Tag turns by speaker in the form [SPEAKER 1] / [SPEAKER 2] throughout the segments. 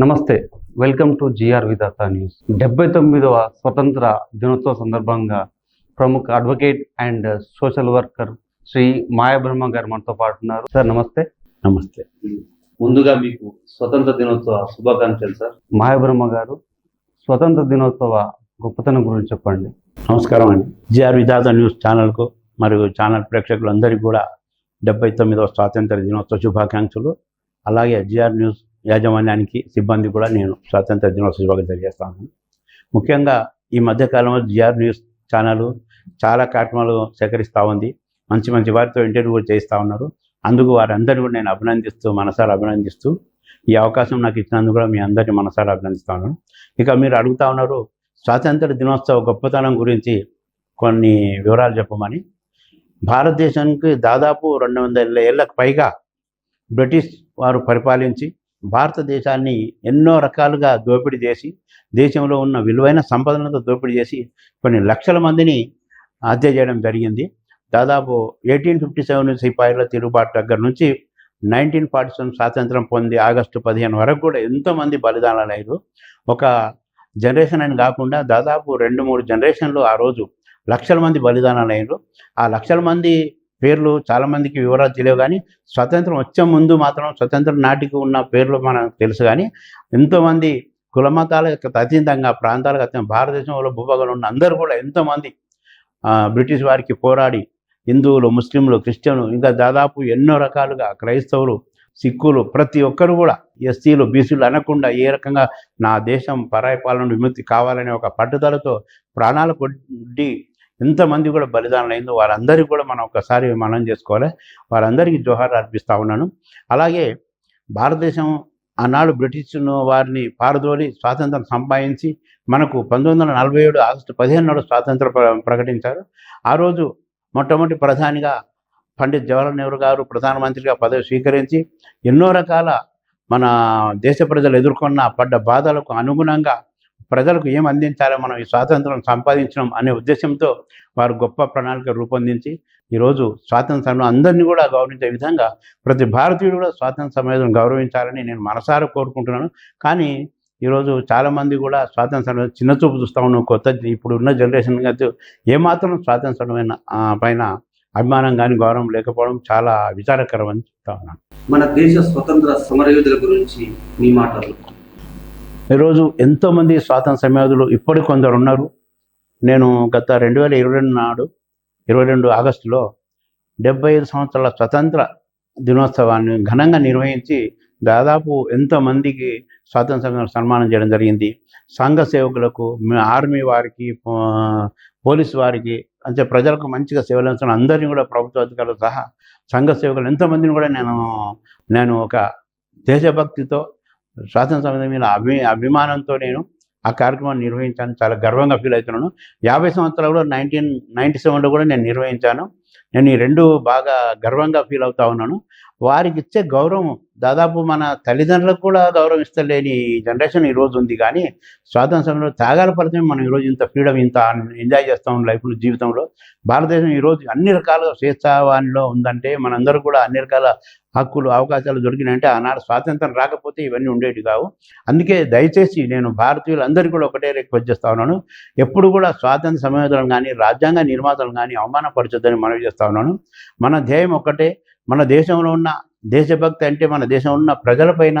[SPEAKER 1] నమస్తే welcome to GR Vidhatha news. డెబ్బై తొమ్మిదవ స్వతంత్ర దినోత్సవ సందర్భంగా ప్రముఖ advocate and social worker Shri Mayabrahma గారు మనతో పాటు ఉన్నారు. సార్ నమస్తే.
[SPEAKER 2] నమస్తే.
[SPEAKER 1] ముందుగా మీకు స్వతంత్ర దినోత్సవ శుభాకాంక్షలు సార్. మాయాబ్రహ్మ గారు స్వతంత్ర దినోత్సవ గొప్పతనం గురించి చెప్పండి.
[SPEAKER 2] నమస్కారం అండి. జిఆర్ విధాత న్యూస్ ఛానల్కు మరియు ఛానల్ ప్రేక్షకులందరికీ కూడా డెబ్బై తొమ్మిదవ స్వాతంత్ర దినోత్సవ శుభాకాంక్షలు. అలాగే జిఆర్ న్యూస్ యాజమాన్యానికి సిబ్బంది కూడా నేను స్వాతంత్ర దినోత్సవ శుభాకాంక్షలు తెలియజేస్తాను. ముఖ్యంగా ఈ మధ్యకాలంలో జిఆర్ న్యూస్ ఛానల్ చాలా కార్యక్రమాలు సేకరిస్తూ ఉంది. మంచి మంచి వారితో ఇంటర్వ్యూ చేయిస్తూ చేస్తూ ఉన్నారు. అందుకు వారందరూ కూడా నేను అభినందిస్తూ మనసారా అభినందిస్తూ ఈ అవకాశం నాకు ఇచ్చినందుకు కూడా మీ అందరినీ మనసారా అభినందిస్తాను. ఇక మీరు అడుగుతా ఉన్నారు స్వాతంత్ర దినోత్సవ గొప్పతనం గురించి కొన్ని వివరాలు చెప్పమని. భారతదేశానికి దాదాపు రెండు వందల ఏళ్ళకు పైగా బ్రిటిష్ వారు పరిపాలించి భారతదేశాన్ని ఎన్నో రకాలుగా దోపిడీ చేసి దేశంలో ఉన్న విలువైన సంపదలతో దోపిడీ చేసి కొన్ని లక్షల మందిని హత్య చేయడం జరిగింది. దాదాపు ఎయిటీన్ ఫిఫ్టీ సెవెన్ సిపాయిల తిరుగుబాటు దగ్గర నుంచి నైన్టీన్ ఫార్టీ సెవెన్ స్వాతంత్రం పొంది ఆగస్టు పదిహేను వరకు కూడా ఎంతోమంది బలిదానాలు అయ్యారు. ఒక జనరేషన్ అని కాకుండా దాదాపు రెండు మూడు జనరేషన్లు ఆ రోజు లక్షల మంది బలిదానాలు అయ్యారు. ఆ లక్షల మంది పేర్లు చాలామందికి వివరాలు తెలియవు కానీ స్వతంత్రం వచ్చే ముందు మాత్రం స్వతంత్రం నాటికి ఉన్న పేర్లు మనకు తెలుసు కానీ ఎంతోమంది కులమతాలకు అతీతంగా ప్రాంతాలకు అతీతంగా భారతదేశంలో భూభాగంలో ఉన్న అందరూ కూడా ఎంతోమంది బ్రిటిష్ వారికి పోరాడి హిందువులు ముస్లింలు క్రిస్టియన్లు ఇంకా దాదాపు ఎన్నో రకాలుగా క్రైస్తవులు సిక్కులు ప్రతి ఒక్కరు కూడా ఎస్సీలు బీసీలు అనకుండా ఏ రకంగా నా దేశం పరాయి పాలన విముక్తి కావాలనే ఒక పట్టుదలతో ప్రాణాలు కొట్టి ఎంతమంది కూడా బలిదానం అయిందో వారందరికీ కూడా మనం ఒకసారి మనం చేసుకోవాలి. వారందరికీ జోహార్ అర్పిస్తూ ఉన్నాను. అలాగే భారతదేశం ఆనాడు బ్రిటిష్ వారిని పారదోలి స్వాతంత్రం సంపాదించి మనకు పంతొమ్మిది వందల నలభై ఏడు ఆగస్టు పదిహేను నాడు స్వాతంత్రం ప్ర- ప్రకటించారు. ఆ రోజు మొట్టమొదటి ప్రధానిగా పండిత్ జవహర్లాల్ నెహ్రూ గారు ప్రధానమంత్రిగా పదవి స్వీకరించి ఎన్నో రకాల మన దేశ ప్రజలు ఎదుర్కొన్న పడ్డ బాధలకు అనుగుణంగా ప్రజలకు ఏం అందించాలో మనం ఈ స్వాతంత్రం సంపాదించడం అనే ఉద్దేశంతో వారు గొప్ప ప్రణాళిక రూపొందించి ఈరోజు స్వాతంత్రం అందరినీ కూడా గౌరవించే విధంగా ప్రతి భారతీయుడు కూడా స్వాతంత్ర సమయం గౌరవించాలని నేను మనసారా కోరుకుంటున్నాను. కానీ ఈరోజు చాలామంది కూడా స్వాతంత్ర చిన్న చూపు చూస్తా ఉన్నాం కొత్త ఇప్పుడు ఉన్న జనరేషన్ అయితే ఏమాత్రం స్వాతంత్రమైన పైన అభిమానం కానీ గౌరవం లేకపోవడం చాలా విచారకరం అని చెప్తా ఉన్నాను.
[SPEAKER 1] మన దేశ స్వతంత్ర సమరయోధుల గురించి మీ మాటలు.
[SPEAKER 2] ఈరోజు ఎంతోమంది స్వాతంత్ర సమయోధులు ఇప్పటికి కొందరు ఉన్నారు. నేను గత రెండు వేల ఇరవై రెండు నాడు ఇరవై రెండు ఆగస్టులో డెబ్బై ఐదు సంవత్సరాల స్వతంత్ర దినోత్సవాన్ని ఘనంగా నిర్వహించి దాదాపు ఎంతోమందికి స్వాతంత్ర సమయంలో సన్మానం చేయడం జరిగింది. సంఘ సేవకులకు ఆర్మీ వారికి పోలీసు వారికి అంటే ప్రజలకు మంచిగా సేవలు అందిస్తున్న అందరినీ కూడా ప్రభుత్వ అధికారులు సహా సంఘ సేవకులు ఎంతోమందిని కూడా నేను నేను ఒక దేశభక్తితో స్వాతంత్ర సమయం మీద అభి అభిమానంతో నేను ఆ కార్యక్రమాన్ని నిర్వహించాను. చాలా గర్వంగా ఫీల్ అవుతున్నాను. యాభై సంవత్సరాలు కూడా నైన్టీన్ నైంటీ సెవెన్లో కూడా నేను నిర్వహించాను. నేను ఈ రెండు బాగా గర్వంగా ఫీల్ అవుతా ఉన్నాను. వారికి ఇచ్చే గౌరవం దాదాపు మన తల్లిదండ్రులకు కూడా గౌరవం ఇస్తలేని జనరేషన్ ఈరోజు ఉంది. కానీ స్వాతంత్ర సమయంలో త్యాగాల ఫలితమే మనం ఈరోజు ఇంత ఫ్రీడమ్ ఇంత ఎంజాయ్ చేస్తాం లైఫ్లో జీవితంలో. భారతదేశం ఈరోజు అన్ని రకాలుగా స్వేచ్ఛావాణిలో ఉందంటే మనందరూ కూడా అన్ని రకాల హక్కులు అవకాశాలు దొరికినాయంటే ఆనాడు స్వాతంత్రం రాకపోతే ఇవన్నీ ఉండేవి కావు. అందుకే దయచేసి నేను భారతీయులందరికీ కూడా ఒకటే రిక్వెస్ట్ చేస్తా ఉన్నాను. ఎప్పుడు కూడా స్వాతంత్ర సమయోధులను కానీ రాజ్యాంగ నిర్మాతలు కానీ అవమానపరచొద్దని మనవి చేస్తా ఉన్నాను. మన ధ్యేయం ఒకటే మన దేశంలో ఉన్న దేశభక్తి అంటే మన దేశంలో ఉన్న ప్రజలపైన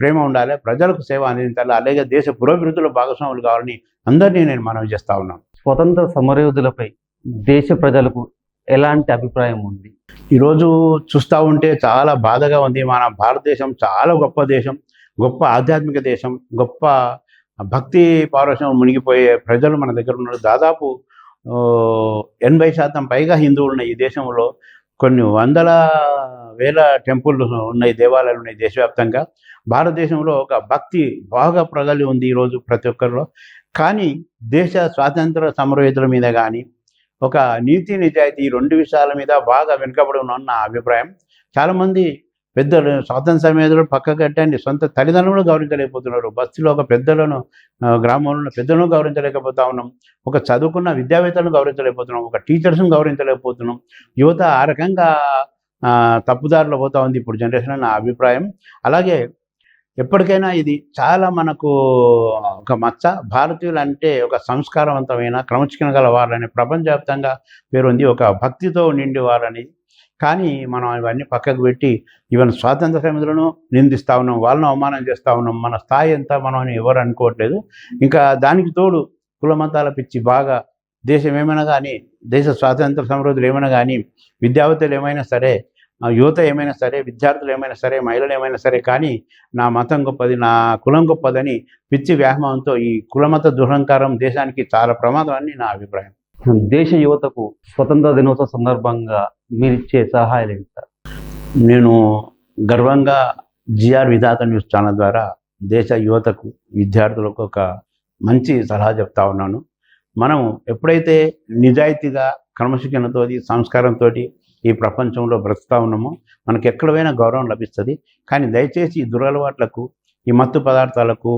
[SPEAKER 2] ప్రేమ ఉండాలి ప్రజలకు సేవ అందించాలి అలాగే దేశ పురోభివృద్ధిలో భాగస్వాములు కావాలని అందరినీ నేను మనవి చేస్తా ఉన్నాను.
[SPEAKER 1] స్వతంత్ర సమరయోధులపై దేశ ప్రజలకు ఎలాంటి అభిప్రాయం ఉంది?
[SPEAKER 2] ఈరోజు చూస్తూ ఉంటే చాలా బాధగా ఉంది. మన భారతదేశం చాలా గొప్ప దేశం గొప్ప ఆధ్యాత్మిక దేశం గొప్ప భక్తి పారవశ్యం మునిగిపోయే ప్రజలు మన దగ్గర ఉన్నారు. దాదాపు ఎనభై శాతం పైగా హిందువులు ఉన్నాయి ఈ దేశంలో. కొన్ని వందల వేల టెంపుల్స్ ఉన్నాయి దేవాలయాలు ఉన్నాయి దేశవ్యాప్తంగా. భారతదేశంలో ఒక భక్తి బాగా ప్రగలి ఉంది ఈరోజు ప్రతి ఒక్కరిలో. కానీ దేశ స్వాతంత్ర సమరయోధుల మీద కానీ ఒక నీతి నిజాయితీ రెండు విషయాల మీద బాగా వెనుకబడి ఉన్న అభిప్రాయం. చాలామంది పెద్దలు స్వాతంత్ర సమయంలో పక్క కట్టండి. సొంత తల్లిదండ్రులు గౌరవించలేకపోతున్నారు. బస్సులో ఒక పెద్దలను గ్రామంలో ఉన్న పెద్దలను గౌరవించలేకపోతా ఉన్నాం. ఒక చదువుకున్న విద్యావేత్తలను గౌరవించలేకపోతున్నాం. ఒక టీచర్స్ను గౌరవించలేకపోతున్నాం. యువత ఆ రకంగా ఆ, తప్పుదారిలో పోతా ఉంది ఇప్పుడు జనరేషన్ నా అభిప్రాయం. అలాగే ఎప్పటికైనా ఇది చాలా మనకు ఒక మచ్చ. భారతీయులు అంటే ఒక సంస్కారవంతమైన క్రమశిక్షణ గల వారని ప్రపంచవ్యాప్తంగా పేరుంది ఒక భక్తితో నిండి వారని కానీ మనం ఇవన్నీ పక్కకు పెట్టి ఈవెన్ స్వాతంత్ర సమితులను నిందిస్తూ ఉన్నాం వాళ్ళను అవమానం చేస్తూ ఉన్నాం మన స్థాయి ఎంత మనం అని ఎవరు అనుకోవట్లేదు. ఇంకా దానికి తోడు కుల మతాల పిచ్చి బాగా దేశం ఏమైనా కానీ దేశ స్వాతంత్ర సమృద్ధులు ఏమైనా కానీ విద్యావేత్తలు ఏమైనా సరే యువత ఏమైనా సరే విద్యార్థులు ఏమైనా సరే మహిళలు ఏమైనా సరే కానీ నా మతం గొప్పది నా కులం గొప్పదని పిచ్చి వ్యామోహంతో ఈ కులమత దురహంకారం దేశానికి చాలా ప్రమాదం అని నా అభిప్రాయం.
[SPEAKER 1] దేశ యువతకు స్వతంత్ర దినోత్సవ సందర్భంగా మీరిచ్చే సహాయాలు ఎంత
[SPEAKER 2] నేను గర్వంగా జిఆర్ విధాత న్యూస్ ఛానల్ ద్వారా దేశ యువతకు విద్యార్థులకు ఒక మంచి సలహా చెప్తా ఉన్నాను. మనం ఎప్పుడైతే నిజాయితీగా క్రమశిక్షణతో సంస్కారంతో ఈ ప్రపంచంలో బ్రతుకుతా ఉన్నామో మనకు ఎక్కడైనా గౌరవం లభిస్తుంది. కానీ దయచేసి ఈ దురలవాట్లకు ఈ మత్తు పదార్థాలకు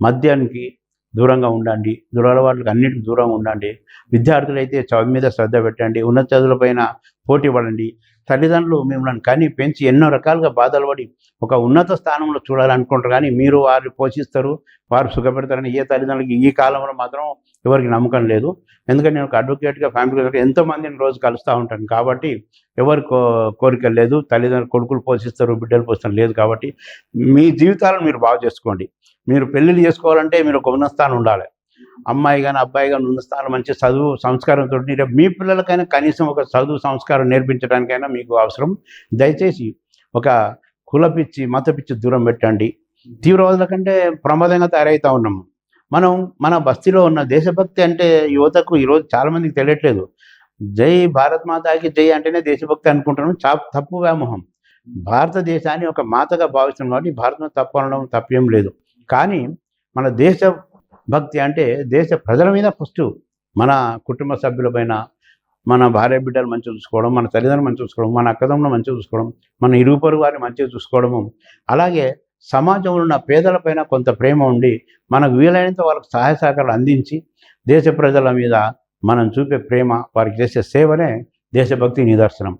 [SPEAKER 2] మద్యానికి దూరంగా ఉండండి. దురలవాట్లకు అన్నిటికి దూరంగా ఉండండి. విద్యార్థులైతే చదువు మీద శ్రద్ధ పెట్టండి. ఉన్నత చదువులపైన పోటీ పడండి. తల్లిదండ్రులు మిమ్మల్ని కానీ పెంచి ఎన్నో రకాలుగా బాధలు పడి ఒక ఉన్నత స్థానంలో చూడాలనుకుంటారు. కానీ మీరు వారిని పోషిస్తారు. వారు సుఖపెడతారని ఏ తల్లిదండ్రులకి ఈ కాలంలో మాత్రం ఎవరికి నమ్మకం లేదు. ఎందుకంటే నేను ఒక అడ్వకేట్గా ఫ్యామిలీ ఎంతోమందిని రోజు కలుస్తూ ఉంటాను. కాబట్టి ఎవరి కో కోరిక లేదు. తల్లిదండ్రులు కొడుకులు పోషిస్తారు బిడ్డలు పోషిస్తారు లేదు కాబట్టి మీ జీవితాలను మీరు బాగు చేసుకోండి. మీరు పెళ్ళిళ్ళు చేసుకోవాలంటే మీరు ఒక ఉన్నస్థానం ఉండాలి. అమ్మాయి కానీ అబ్బాయి కానీ ఉన్న స్థానం మంచి చదువు సంస్కారంతో రేపు మీ పిల్లలకైనా కనీసం ఒక చదువు సంస్కారం నేర్పించడానికైనా మీకు అవసరం. దయచేసి ఒక కుల పిచ్చి మత పిచ్చి దూరం పెట్టండి. తీవ్రవాదుల కంటే ప్రమాదంగా తయారవుతూ ఉన్నాము మనం మన బస్తీలో ఉన్న దేశభక్తి అంటే యువతకు ఈరోజు చాలామందికి తెలియట్లేదు. జై భారత్ మాతాకి జై అంటేనే దేశభక్తి అనుకుంటున్నాం. చా తప్పు వ్యామోహం. భారతదేశాన్ని ఒక మాతగా భావిస్తున్నాం కాబట్టి భారతం తప్పు అనడం తప్పేం లేదు. కానీ మన దేశ భక్తి అంటే దేశ ప్రజల మీద ఫస్ట్ మన కుటుంబ సభ్యులపైన మన భార్య బిడ్డలు మంచిగా చూసుకోవడం మన తల్లిదండ్రులు మంచిగా చూసుకోవడం మన అక్కదమ్ములు మంచిగా చూసుకోవడం మన ఇరుగు వారిని మంచిగా చూసుకోవడము. అలాగే సమాజంలో ఉన్న పేదలపైన కొంత ప్రేమ ఉండి మనకు వీలైనంత వాళ్ళకు సహాయ సహకారాలు అందించి దేశ ప్రజల మీద మనం చూపే ప్రేమ వారికి చేసే సేవనే దేశభక్తి నిదర్శనం.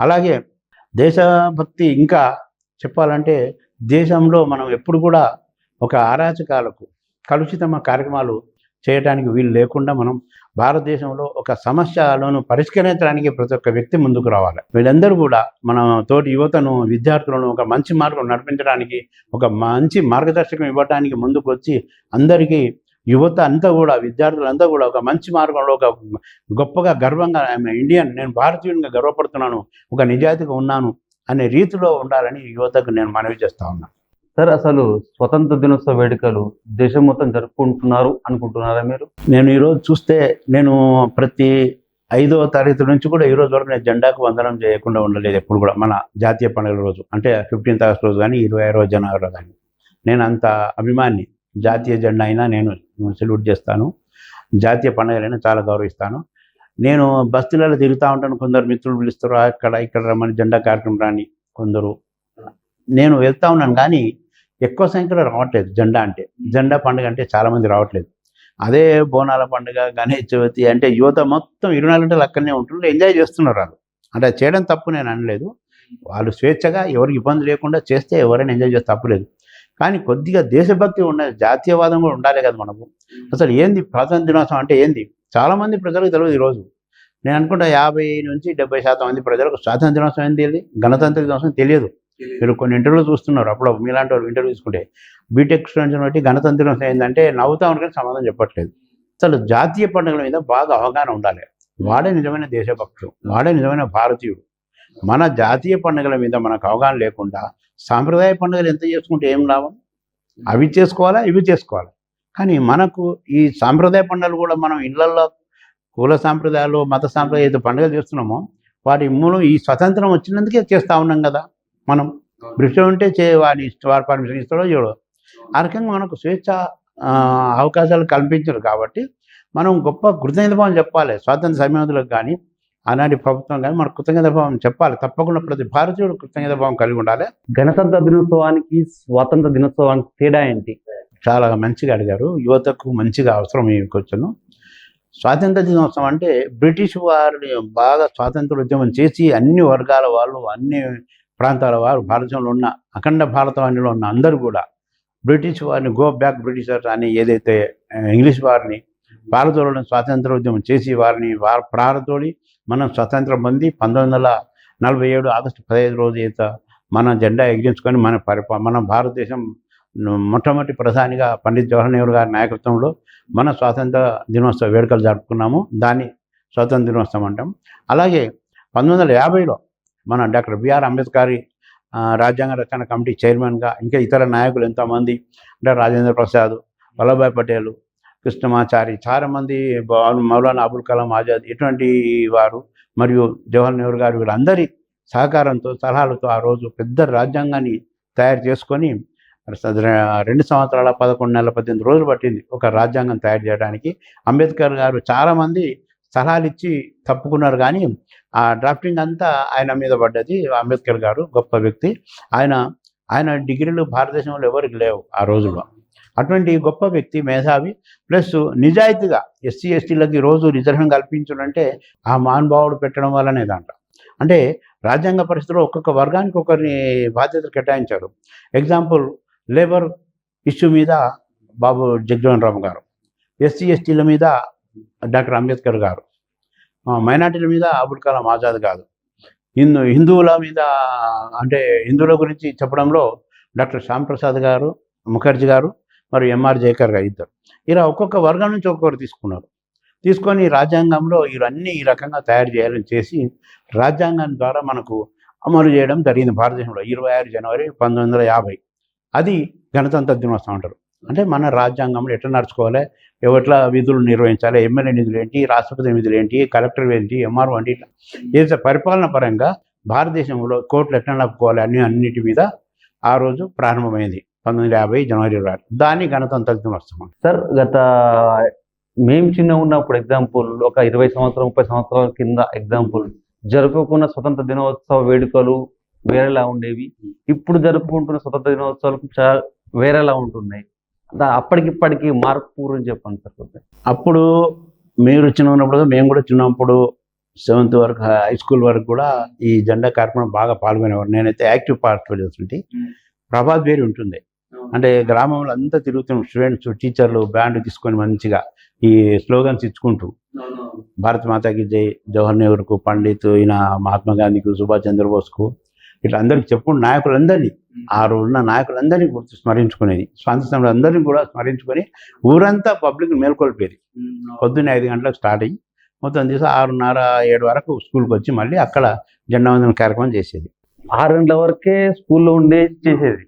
[SPEAKER 2] అలాగే దేశభక్తి ఇంకా చెప్పాలంటే దేశంలో మనం ఎప్పుడు కూడా ఒక అరాచకాలకు కలుషితమ కార్యక్రమాలు చేయడానికి వీలు లేకుండా మనం భారతదేశంలో ఒక సమస్యలను పరిష్కరించడానికి ప్రతి ఒక్క వ్యక్తి ముందుకు రావాలి. వీళ్ళందరూ కూడా మన తోటి యువతను విద్యార్థులను ఒక మంచి మార్గం నడిపించడానికి ఒక మంచి మార్గదర్శకం ఇవ్వడానికి ముందుకు వచ్చి అందరికీ యువత అంతా కూడా విద్యార్థులంతా కూడా ఒక మంచి మార్గంలో ఒక గొప్పగా గర్వంగా ఐఎమ్ ఇండియన్ నేను భారతీయునిగా గర్వపడుతున్నాను ఒక నిజాయితీగా ఉన్నాను అనే రీతిలో ఉండాలని యువతకు నేను మనవి చేస్తా ఉన్నాను
[SPEAKER 1] సార్ అసలు స్వతంత్ర దినోత్సవ వేడుకలు దేశం మొత్తం జరుపుకుంటున్నారు అనుకుంటున్నారా మీరు?
[SPEAKER 2] నేను ఈరోజు చూస్తే నేను ప్రతి ఐదవ తరగతి నుంచి కూడా ఈ రోజు వరకు నేను జెండాకు వందనం చేయకుండా ఉండలేదు ఎప్పుడు కూడా మన జాతీయ పండుగల రోజు. అంటే ఫిఫ్టీన్త్ ఆగస్ట్ రోజు కానీ ఇరవై రోజు జనవరిలో కానీ. నేను అంత అభిమాని జాతీయ జెండా అయినా నేను సెల్యూట్ చేస్తాను. జాతీయ పండుగలైనా చాలా గౌరవిస్తాను. నేను బస్తీలలో తిరుగుతూ ఉంటాను కొందరు మిత్రులు పిలుస్తారు అక్కడ ఇక్కడ రమ్మని జెండా కార్యక్రమం రాని కొందరు. నేను వెళ్తా ఉన్నాను కానీ ఎక్కువ సంఖ్యలో రావట్లేదు జెండా అంటే. జెండా పండుగ అంటే చాలామంది రావట్లేదు. అదే బోనాల పండుగ గణేష్ చవితి అంటే యువత మొత్తం ఇరవై నాలుగు గంటలు అక్కడనే ఉంటున్నారు ఎంజాయ్ చేస్తున్నారు వాళ్ళు. అంటే చేయడం తప్పు నేను అనలేదు. వాళ్ళు స్వేచ్ఛగా ఎవరికి ఇబ్బంది లేకుండా చేస్తే ఎవరైనా ఎంజాయ్ చేస్తే తప్పులేదు కానీ కొద్దిగా దేశభక్తి ఉన్న జాతీయవాదం కూడా ఉండాలి కదా మనకు. అసలు ఏంది స్వాతంత్ర దినోత్సవం అంటే ఏంది? చాలామంది ప్రజలకు తెలియదు ఈరోజు నేను అనుకుంటా యాభై నుంచి డెబ్బై శాతం మంది ప్రజలకు స్వాతంత్ర దినోత్సవం ఏంది? తెలియదు గణతంత్ర దినోత్సవం తెలియదు. మీరు కొన్ని ఇంటర్వ్యూలు చూస్తున్నారు. అప్పుడు మీలాంటి వాళ్ళు ఇంటర్వ్యూ తీసుకుంటే బీటెక్ స్టూడెంట్స్ బట్టి గణతంత్రం ఏంటంటే నవ్వుతా ఉండగానే సమాధానం చెప్పట్లేదు. అసలు జాతీయ పండుగల మీద బాగా అవగాహన ఉండాలి. వాడే నిజమైన దేశభక్తుడు వాడే నిజమైన భారతీయుడు. మన జాతీయ పండుగల మీద మనకు అవగాహన లేకుండా సాంప్రదాయ పండుగలు ఎంత చేసుకుంటే ఏం లాభం? అవి చేసుకోవాలా? ఇవి చేసుకోవాలి? కానీ మనకు ఈ సాంప్రదాయ పండుగలు కూడా మనం ఇళ్ళలో కుల సాంప్రదాయాలు మత సాంప్రదాయ ఏదో పండుగలు చేస్తున్నామో వాటి మూలం ఈ స్వతంత్రం వచ్చినందుకే చేస్తూ ఉన్నాం కదా. మనం బ్రిటిష్ ఉంటే చే వాడి ఇష్ట- వారి పర్మిషన్ ఇస్తాడో చూడో ఆ రకంగా మనకు స్వేచ్ఛ ఆ, అవకాశాలు కల్పించరు కాబట్టి మనం గొప్ప కృతజ్ఞత భావం చెప్పాలి. స్వాతంత్ర సమయంలో కానీ ఆనాటి ప్రభుత్వం కానీ మన కృతజ్ఞత భావం చెప్పాలి. తప్పకుండా ప్రతి భారతీయుడు కృతజ్ఞత భావం కలిగి ఉండాలి.
[SPEAKER 1] గణతంత్ర దినోత్సవానికి స్వాతంత్ర దినోత్సవానికి తేడా ఏంటి?
[SPEAKER 2] చాలా మంచిగా అడిగారు. యువతకు మంచిగా అవసరం ఈ క్వశ్చన్. స్వాతంత్ర దినోత్సవం అంటే బ్రిటిష్ వారిని బాగా స్వాతంత్ర ఉద్యమం చేసి అన్ని వర్గాల వాళ్ళు అన్ని ప్రాంతాల వారు భారతంలో ఉన్న అఖండ భారతవాణిలో ఉన్న అందరూ కూడా బ్రిటిష్ వారిని గో బ్యాక్ బ్రిటిషర్స్ అని ఏదైతే ఇంగ్లీష్ వారిని భారతీయులను స్వాతంత్ర ఉద్యమం చేసి వారిని వారి ప్రారతోడి మనం స్వతంత్రం పొంది పంతొమ్మిది వందల నలభై ఏడు ఆగస్టు పదహైదు రోజు ఈత మన జెండా ఎగిరించుకొని మన పరిపా మన భారతదేశం మొట్టమొదటి ప్రధానిగా పండిత్ జవహర్ నెహ్రూ గారి నాయకత్వంలో మన స్వాతంత్ర దినోత్సవ వేడుకలు జరుపుకున్నాము. దాన్ని స్వాతంత్ర దినోత్సవం అంటాం. అలాగే పంతొమ్మిది వందల యాభైలో మన డాక్టర్ బిఆర్ అంబేద్కర్ రాజ్యాంగ రచన కమిటీ చైర్మన్గా ఇంకా ఇతర నాయకులు ఎంతోమంది అంటే రాజేంద్ర ప్రసాద్ వల్లభాయ్ పటేల్ కృష్ణమాచారి చాలా మంది మౌలానా అబుల్ కలాం ఆజాద్ ఇటువంటి వారు మరియు జవహర్ నెహ్రూ గారు వీళ్ళందరి సహకారంతో సలహాలతో ఆ రోజు పెద్ద రాజ్యాంగాన్ని తయారు చేసుకొని రెండు సంవత్సరాల పదకొండు నెలల పద్దెనిమిది రోజులు పట్టింది ఒక రాజ్యాంగం తయారు చేయడానికి. అంబేద్కర్ గారు చాలామంది సలహాలు ఇచ్చి తప్పుకున్నారు కానీ ఆ డ్రాఫ్టింగ్ అంతా ఆయన మీద పడ్డది అంబేద్కర్ గారు గొప్ప వ్యక్తి. ఆయన ఆయన డిగ్రీలు భారతదేశంలో ఎవరికి లేవు ఆ రోజుల్లో. అటువంటి గొప్ప వ్యక్తి మేధావి ప్లస్ నిజాయితీగా ఎస్సీ ఎస్టీలకి రోజు రిజర్వేషన్ కల్పించుడంటే ఆ మహానుభావుడు పెట్టడం వల్లనే దాంట్లో. అంటే రాజ్యాంగ పరిస్థితిలో ఒక్కొక్క వర్గానికి ఒకరిని బాధ్యతలు కేటాయించారు. ఎగ్జాంపుల్ లేబర్ ఇష్యూ మీద బాబు జగజీవన్ రామ్ గారు ఎస్సీ ఎస్టీల మీద డాక్టర్ అంబేద్కర్ గారు. మైనార్టీల మీద అబుల్ కలాం ఆజాద్ కాదు. హిందూ హిందువుల మీద అంటే హిందువుల గురించి చెప్పడంలో డాక్టర్ శ్యామ్ ప్రసాద్ గారు ముఖర్జీ గారు మరియు ఎంఆర్ జయకర్ గారు ఇద్దరు. ఇలా ఒక్కొక్క వర్గం నుంచి ఒక్కొక్కరు తీసుకున్నారు. తీసుకొని రాజ్యాంగంలో ఇవన్నీ ఈ రకంగా తయారు చేయాలని చేసి రాజ్యాంగం ద్వారా మనకు అమలు చేయడం జరిగింది భారతదేశంలో ఇరవై ఆరు జనవరి పంతొమ్మిది వందల యాభై. అది గణతంత్ర దినోత్సవం అంటారు. అంటే మన రాజ్యాంగంలో ఎట్లా నడుచుకోవాలి? ఎవట్లా విధులు నిర్వహించాలి ఎమ్మెల్యే నిధులు ఏంటి రాష్ట్రపతి నిధులు ఏంటి కలెక్టర్ ఏంటి ఎంఆర్ఓ వంటి ఇట్లా. ఏదైతే పరిపాలన పరంగా భారతదేశంలో కోట్లు ఎట్లా నప్పుకోవాలి అన్ని అన్నిటి మీద ఆ రోజు ప్రారంభమైంది పంతొమ్మిది వందల యాభై జనవరి ఇరవై ఆరు. దాన్ని గణతంత్ర దినోత్సవం
[SPEAKER 1] సార్ గత మేము చిన్న ఉన్నప్పుడు ఎగ్జాంపుల్ ఒక ఇరవై సంవత్సరం ముప్పై సంవత్సరాల కింద ఎగ్జాంపుల్ జరుపుకున్న స్వతంత్ర దినోత్సవ వేడుకలు వేరేలా ఉండేవి. ఇప్పుడు జరుపుకుంటున్న స్వతంత్ర దినోత్సవాలకు చాలా వేరేలా ఉంటున్నాయి. అప్పటికిప్పటికి మార్పు గురించి చెప్పండి సార్.
[SPEAKER 2] అప్పుడు మీరు చిన్న ఉన్నప్పుడు మేము కూడా చిన్నప్పుడు సెవెంత్ వరకు హై స్కూల్ వరకు కూడా ఈ జెండా కార్యక్రమం బాగా పాల్గొనేవారు. నేనైతే యాక్టివ్ పార్టిసిపేట్ చేస్తుంటే ప్రభాత్ వేరు ఉంటుంది. అంటే గ్రామంలో అంతా తిరుగుతున్న స్టూడెంట్స్ టీచర్లు బ్యాండ్ తీసుకొని మంచిగా ఈ స్లోగన్స్ ఇచ్చుకుంటూ భారత్ మాతాకి జై జవహర్ నెహ్రూకు పండిత్ ఈయన మహాత్మా గాంధీకి సుభాష్ చంద్రబోస్కు ఇట్లా అందరికి చెప్పుకున్న నాయకులందరినీ ఆ రోజున నాయకులందరినీ గుర్తు స్మరించుకునేది. స్వాతంత్రం అందరినీ కూడా స్మరించుకొని ఊరంతా పబ్లిక్ మేల్కొల్పేది. పొద్దున్నే ఐదు గంటలకు స్టార్ట్ అయ్యి మొత్తం తీసి ఆరున్నర ఏడు వరకు స్కూల్కి వచ్చి మళ్ళీ అక్కడ జెండా వందన కార్యక్రమం చేసేది.
[SPEAKER 1] ఆరు గంటల వరకే స్కూల్లో ఉండే చేసేది.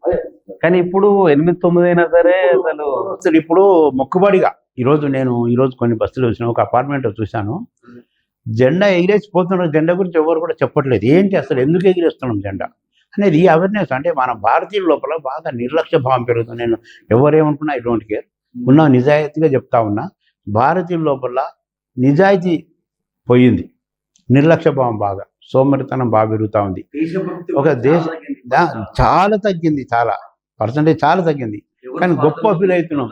[SPEAKER 1] కానీ ఇప్పుడు ఎనిమిది తొమ్మిది అయినా సరే అసలు
[SPEAKER 2] అసలు ఇప్పుడు మొక్కుబడిగా ఈరోజు నేను ఈరోజు కొన్ని బస్సులు వచ్చిన ఒక అపార్ట్మెంట్ చూశాను. జెండా ఎగిరేసి పోతున్నారు జెండా గురించి ఎవరు కూడా చెప్పట్లేదు. ఏంటి అసలు ఎందుకు ఎగిరేస్తున్నాం జెండా? అనేది ఈ అవేర్నెస్ అంటే మన భారతీయుల లోపల బాగా నిర్లక్ష్య భావం పెరుగుతుంది. నేను ఎవరేమనుకున్నా ఐ డోంట్ కేర్ ఉన్న నిజాయితీగా చెప్తా ఉన్నా భారతీయుల లోపల నిజాయితీ పోయింది. నిర్లక్ష్య భావం బాగా సోమరితనం బాగా పెరుగుతూ ఉంది. ఒక దేశ చాలా తగ్గింది చాలా. పర్సంటేజ్ చాలా తగ్గింది. కానీ గొప్ప ఫీల్ అవుతున్నాం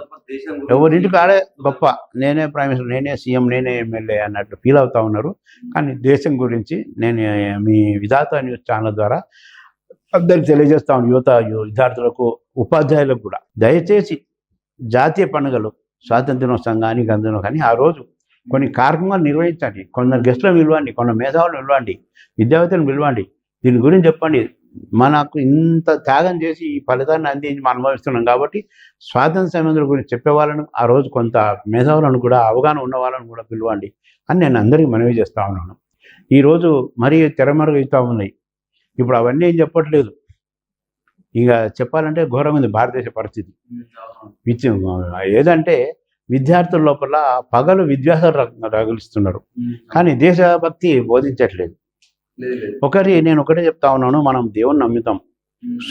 [SPEAKER 2] ఎవరింటికి ఆడే గొప్ప. నేనే ప్రైమ్ మినిస్టర్ నేనే సీఎం నేనే ఎమ్మెల్యే అన్నట్టు ఫీల్ అవుతా ఉన్నారు. కానీ దేశం గురించి నేను మీ విధాత న్యూస్ ఛానల్ ద్వారా అందరికి తెలియజేస్తా ఉన్నాను యువత విద్యార్థులకు ఉపాధ్యాయులకు కూడా. దయచేసి జాతీయ పండుగలు స్వాతంత్ర దినోత్సవం కానీ గంధం కానీ ఆ రోజు కొన్ని కార్యక్రమాలు నిర్వహించండి. కొందరు గెస్టులను పిలవండి కొందరు మేధావులను పిలవండి విద్యావేత్తలను పిలవండి. దీని గురించి చెప్పండి. మనకు ఇంత త్యాగం చేసి ఈ ఫలితాన్ని అందించి మనం అనుభవిస్తున్నాం కాబట్టి స్వాతంత్ర సమయంలో గురించి చెప్పే వాళ్ళను ఆ రోజు కొంత మేధావులను కూడా అవగాహన ఉన్న వాళ్ళను కూడా పిలవండి అని నేను అందరికీ మనవి చేస్తా ఉన్నాను. ఈరోజు మరీ తెరమరుగైతా ఉన్నాయి. ఇప్పుడు అవన్నీ ఏం చెప్పట్లేదు. ఇక చెప్పాలంటే ఘోరమైంది భారతదేశ పరిస్థితి. విచ్చి ఏదంటే విద్యార్థుల లోపల పగలు విద్యాసాలు రగిలిస్తున్నారు. కానీ దేశభక్తి బోధించట్లేదు. ఒకరి నేను ఒకటే చెప్తా ఉన్నాను మనం దేవుని నమ్ముతాం.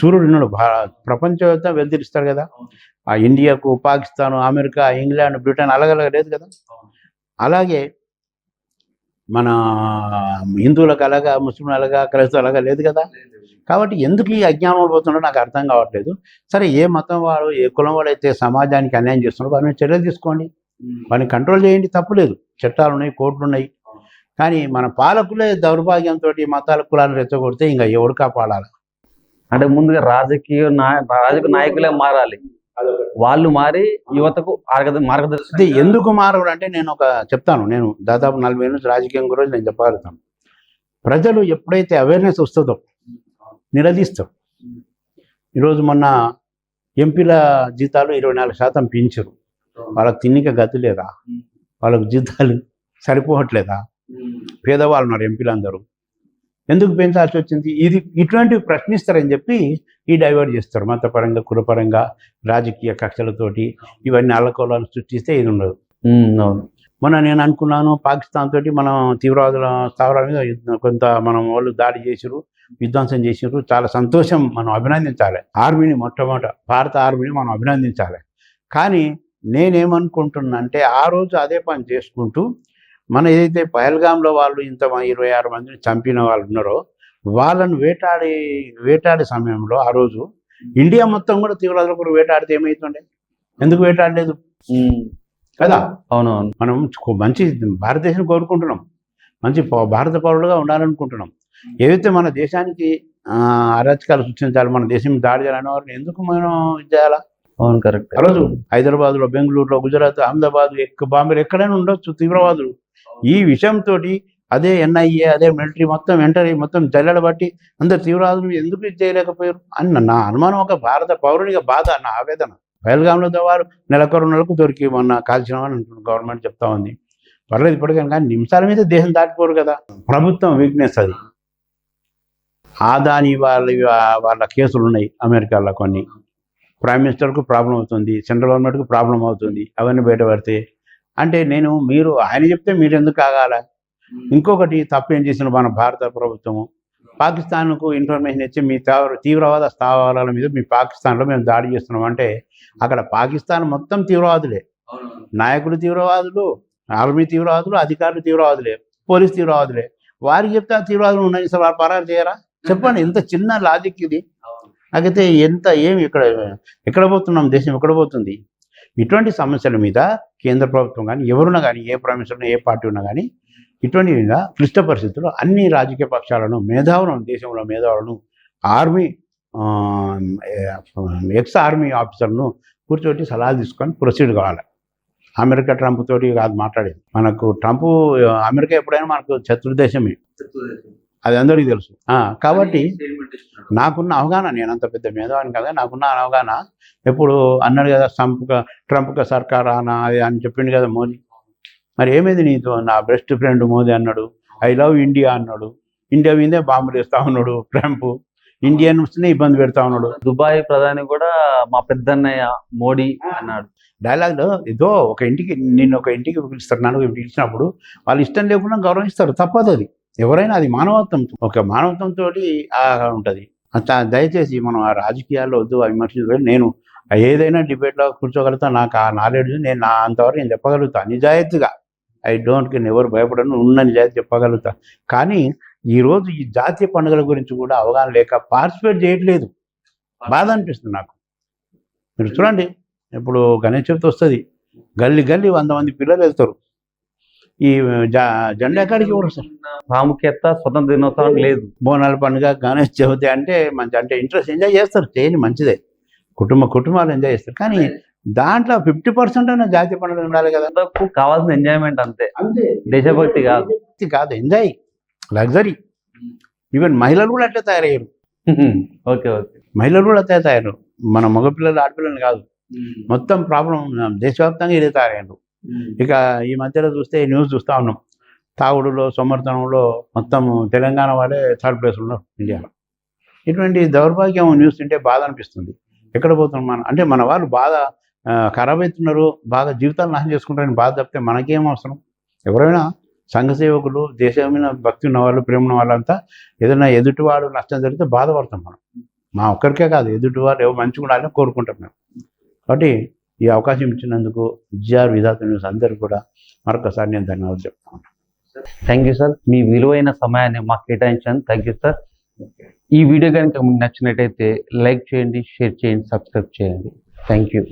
[SPEAKER 2] సూర్యుడు ఉన్నాడు భా ప్రపంచం వెళ్తిరిస్తాడు కదా. ఆ ఇండియాకు పాకిస్తాన్ అమెరికా ఇంగ్లాండ్ బ్రిటన్ అలాగలాగ లేదు కదా. అలాగే మన హిందువులకు అలాగా ముస్లింలు అలాగా క్రైస్తవులు అలాగా లేదు కదా. కాబట్టి ఎందుకు ఈ అజ్ఞానం పోతుండో నాకు అర్థం కావట్లేదు. సరే ఏ మతం వాడు ఏ కులం వాడైతే సమాజానికి అన్యాయం చేస్తున్నాడో వారి మీద చర్యలు తీసుకోండి. వాడిని కంట్రోల్ చేయండి తప్పులేదు చట్టాలు ఉన్నాయి కోర్టులు ఉన్నాయి. కానీ మన పాలకులే దౌర్భాగ్యంతో మతాల కులాలను రెచ్చగొడితే ఇంకా ఎవడు కాపాడాలి?
[SPEAKER 1] అంటే ముందుగా రాజకీయ నాయ- రాజకీయ నాయకులే మారాలి. వాళ్ళు మారి యువతకు మార్గదర్శనం
[SPEAKER 2] ఎందుకు మారవరు అంటే నేను ఒక చెప్తాను. నేను దాదాపు నలభై నుంచి రాజకీయం గురించి నేను చెప్పగలుగుతాను. ప్రజలు ఎప్పుడైతే అవేర్నెస్ వస్తుందో నిలదీస్తారు. ఈరోజు మొన్న ఎంపీల జీతాలు ఇరవై నాలుగు శాతం పెంచరు. వాళ్ళకి తిన్నిక గతి లేదా? వాళ్ళకు జీతాలు సరిపోవట్లేదా? పేదవాళ్ళు ఉన్నారు ఎంపీలు అందరూ ఎందుకు పెంచాల్సి వచ్చింది? ఇది ఇటువంటివి ప్రశ్నిస్తారని చెప్పి ఈ డైవర్ట్ చేస్తారు. మతపరంగా కులపరంగా రాజకీయ కక్షలతోటి ఇవన్నీ అల్లకోలాలు సృష్టిస్తే ఇది ఉండదు.
[SPEAKER 1] అవును.
[SPEAKER 2] మొన్న నేను అనుకున్నాను పాకిస్తాన్ తోటి మనం తీవ్రవాదుల స్థావరాల మీద కొంత మనం వాళ్ళు దాడి చేసిరు విధ్వంసం చేసిరు చాలా సంతోషం మనం అభినందించాలి. ఆర్మీని మొట్టమొదట భారత ఆర్మీని మనం అభినందించాలి. కానీ నేనేమనుకుంటున్నా అంటే ఆ రోజు అదే పని చేసుకుంటూ మన ఏదైతే పహల్గాంలో వాళ్ళు ఇంత ఇరవై ఆరు మందిని చంపిన వాళ్ళు ఉన్నారో వాళ్ళను వేటాడి వేటాడే సమయంలో ఆ రోజు ఇండియా మొత్తం కూడా తీవ్రవాదుల కూడా వేటాడితే ఏమవుతుండే ఎందుకు వేటాడలేదు? కదా?
[SPEAKER 1] అవునవును.
[SPEAKER 2] మనం మంచి భారతదేశం కోరుకుంటున్నాం. మంచి భారత పౌరులుగా ఉండాలనుకుంటున్నాం. ఏదైతే మన దేశానికి అరాచకాలు సృష్టించాలి మన దేశం దాడి చేయాలనే వారిని ఎందుకు మనం ఇది చేయాలా?
[SPEAKER 1] అవును కరెక్ట్.
[SPEAKER 2] ఆ రోజు హైదరాబాద్లో బెంగళూరులో గుజరాత్ అహ్మదాబాద్ ఎక్క బాంబేలో ఎక్కడైనా ఉండొచ్చు తీవ్రవాదులు. ఈ విషయంతో అదే ఎన్ఐఏ అదే మిలిటరీ మొత్తం ఎంటర్ మొత్తం జల్లెడ బట్టి అందరు తీవ్రవాదులు ఎందుకు ఇది చేయలేకపోయారు అని నా అనుమానం ఒక భారత పౌరునిగా బాధ నా ఆవేదన. బయలుగాంలో వారు నెలకు రెండు నెలలకు దొరికి మొన్న కాల్చినామని అంటున్నారు గవర్నమెంట్ చెప్తా ఉంది. పర్లేదు ఇప్పటికైనా కానీ నిమిషాల మీద దేశం దాటిపోరు కదా. ప్రభుత్వం వీక్నెస్ అది. ఆదాని వాళ్ళ వాళ్ళ కేసులు ఉన్నాయి అమెరికాలో కొన్ని. ప్రైమ్ మినిస్టర్కు ప్రాబ్లం అవుతుంది సెంట్రల్ గవర్నమెంట్కు ప్రాబ్లం అవుతుంది అవన్నీ బయటపడితే అంటే నేను మీరు ఆయన చెప్తే మీరు ఎందుకు ఆగాల ఇంకొకటి తప్పేం చేసిన మన భారత ప్రభుత్వము? పాకిస్తాన్కు ఇన్ఫర్మేషన్ ఇచ్చి మీ తీవ్ర తీవ్రవాద స్థావరాల మీద మీ పాకిస్తాన్లో మేము దాడి చేస్తున్నాం. అంటే అక్కడ పాకిస్తాన్ మొత్తం తీవ్రవాదులే. నాయకులు తీవ్రవాదులు ఆర్మీ తీవ్రవాదులు అధికారులు తీవ్రవాదులే పోలీస్ తీవ్రవాదులే. వారికి చెప్తే ఆ తీవ్రవాదులు ఉన్నాయి సార్ వారు పరారు చేయరా? చెప్పండి ఎంత చిన్న లాజిక్ ఇది. నాకైతే ఎంత ఏమి ఇక్కడ ఎక్కడ పోతున్నాం దేశం ఎక్కడ పోతుంది? ఇటువంటి సమస్యల మీద కేంద్ర ప్రభుత్వం కానీ ఎవరున్నా కానీ ఏ ప్రైమ్ ఉన్నా, ఏ పార్టీ ఉన్నా కానీ ఇటువంటి మీద క్లిష్ట పరిస్థితుల్లో అన్ని రాజకీయ పక్షాలను మేధావులను దేశంలో మేధావులను ఆర్మీ ఎక్స్ ఆర్మీ ఆఫీసర్ను కూర్చోటి సలహాలు తీసుకొని ప్రొసీడ్ కావాలి. అమెరికా ట్రంప్ తోటి కాదు మాట్లాడేది. మనకు ట్రంప్ అమెరికా ఎప్పుడైనా మనకు శత్రు దేశమే. అది అందరికీ తెలుసు. ఆ, కాబట్టి నాకున్న అవగాహన నేను అంత పెద్ద మేధావిని కదా నాకున్న అవగాహన ఎప్పుడు అన్నాడు కదా ట్రంప్ ట్రంప్ సర్కార్ అన అది అని చెప్పిండు కదా మోదీ. మరి ఏమైంది నీతో? నా బెస్ట్ ఫ్రెండ్ మోదీ అన్నాడు. ఐ లవ్ ఇండియా అన్నాడు. ఇండియా మీదే బాంబులు వేస్తా ఉన్నాడు ట్రంప్ ఇండియన్స్నే ఇబ్బంది పెడతా ఉన్నాడు.
[SPEAKER 1] దుబాయ్ ప్రధాని కూడా మా పెద్దన్నయ్య మోడీ అన్నాడు.
[SPEAKER 2] డైలాగ్లో ఏదో ఒక ఇంటికి నిన్ను ఒక ఇంటికి పిలుస్తారు నన్ను పిలిచినప్పుడు వాళ్ళు ఇష్టం లేకుండా గౌరవిస్తారు తప్పదు అది. ఎవరైనా అది మానవత్వం ఒక మానవత్వంతో ఉంటుంది. అంత దయచేసి మనం ఆ రాజకీయాల్లో వద్దు ఆ విమర్శించలేదు నేను ఏదైనా డిబేట్లో కూర్చోగలుగుతా నాకు ఆ నాలెడ్జ్ నేను నా అంతవరకు నేను చెప్పగలుగుతా నిజాయితీగా. ఐ డోంట్ కెన్ ఎవరు భయపడను ఉన్న నిజాయితీ చెప్పగలుగుతా. కానీ ఈరోజు ఈ జాతీయ పండుగల గురించి కూడా అవగాహన లేక పార్టిసిపేట్ చేయట్లేదు. బాధ అనిపిస్తుంది నాకు. మీరు చూడండి ఇప్పుడు గణేష్ చవితి వస్తుంది. గల్లీ గల్లీ వంద మంది పిల్లలు వెళ్తారు. ఈ జా జెండా ఎక్కడికి కూడా సార్
[SPEAKER 1] ప్రాముఖ్యత స్వతంత్ర దినోత్సవం లేదు.
[SPEAKER 2] బోనాల పండుగ గణేష్ చవితి అంటే మంచి అంటే ఇంట్రెస్ట్ ఎంజాయ్ చేస్తారు చేయని మంచిదే. కుటుంబ కుటుంబాలు ఎంజాయ్ చేస్తారు. కానీ దాంట్లో ఫిఫ్టీ పర్సెంట్ అయినా జాతీయ పండుగ ఉండాలి కదా.
[SPEAKER 1] కావాల్సిన ఎంజాయ్మెంట్ అంతే.
[SPEAKER 2] అంతే.
[SPEAKER 1] దేశభక్తి కాదు.
[SPEAKER 2] దేశభక్తి కాదు ఎంజాయ్. లగ్జరీ. ఈవెన్ మహిళలు కూడా అట్లే తయారయ్యారు.
[SPEAKER 1] Okay okay.
[SPEAKER 2] మహిళలు కూడా అట్లే తయారు మన మగపిల్లలు ఆడపిల్లలు కాదు. మొత్తం ప్రాబ్లం దేశవ్యాప్తంగా ఇదే తయారయ్యారు. ఇక ఈ మధ్యలో చూస్తే న్యూస్ చూస్తూ ఉన్నాం. తాగుడులో సొమ్మర్తనంలో మొత్తం తెలంగాణ వాళ్ళే థర్డ్ ప్లేస్ ఉన్నారు ఇండియాలో. ఇటువంటి దౌర్భాగ్యం న్యూస్ తింటే బాధ అనిపిస్తుంది. ఎక్కడ పోతున్నాం మన? అంటే మన వాళ్ళు బాధ ఖరాబ్ అవుతున్నారు బాధ జీవితాలు నాశనం చేసుకుంటారని బాధ తప్పితే మనకేం అవసరం? ఎవరైనా సంఘ సేవకులు దేశమైన భక్తి ఉన్న వాళ్ళు ప్రేమ ఉన్న వాళ్ళంతా ఏదైనా ఎదుటివాడు నష్టం జరిగితే బాధపడతాం మనం. మా ఒక్కరికే కాదు ఎదుటివారు ఎవరు మంచిగా ఉండాలని కోరుకుంటాం మేము. కాబట్టి ఈ అవకాశం ఇచ్చినందుకు జిఆర్ విధాత న్యూస్ కూడా మరొకసారి నేను ధన్యవాదాలు చెప్తాను
[SPEAKER 1] థ్యాంక్ యూ సార్ మీ విలువైన సమయాన్ని మాకు కేటాయించాను థ్యాంక్ యూ సార్ ఈ వీడియో కనుక మీకు నచ్చినట్టయితే లైక్ చేయండి షేర్ చేయండి సబ్స్క్రైబ్ చేయండి. Thank you